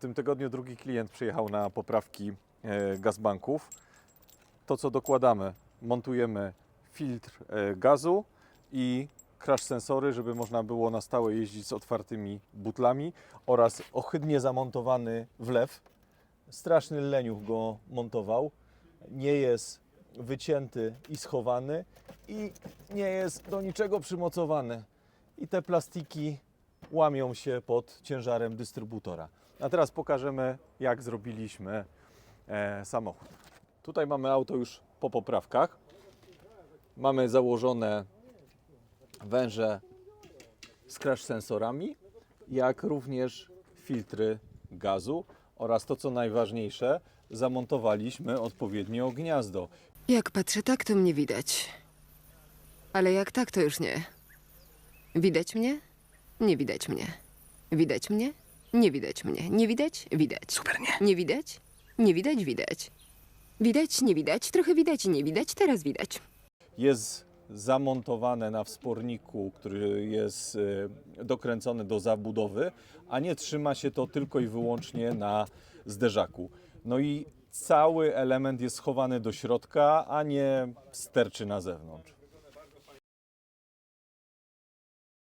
tym tygodniu drugi klient przyjechał na poprawki e, gazbanków. To co dokładamy, montujemy filtr e, gazu i crash sensory, żeby można było na stałe jeździć z otwartymi butlami oraz ohydnie zamontowany wlew. Straszny leniuch go montował. Nie jest wycięty i schowany i nie jest do niczego przymocowany. I te plastiki łamią się pod ciężarem dystrybutora. A teraz pokażemy, jak zrobiliśmy e, samochód. Tutaj mamy auto już po poprawkach. Mamy założone węże z crash sensorami, jak również filtry gazu oraz to, co najważniejsze, zamontowaliśmy odpowiednio gniazdo. Jak patrzę tak, to mnie widać. Ale jak tak, to już nie. Widać mnie? Nie widać mnie. Widać mnie? Nie widać mnie. Nie widać? Widać. Super, nie? Nie widać? Nie widać, widać. Widać, nie widać, trochę widać i nie widać, teraz widać. jest zamontowane na wsporniku, który jest e, dokręcony do zabudowy, a nie trzyma się to tylko i wyłącznie na zderzaku. No i cały element jest schowany do środka, a nie sterczy na zewnątrz.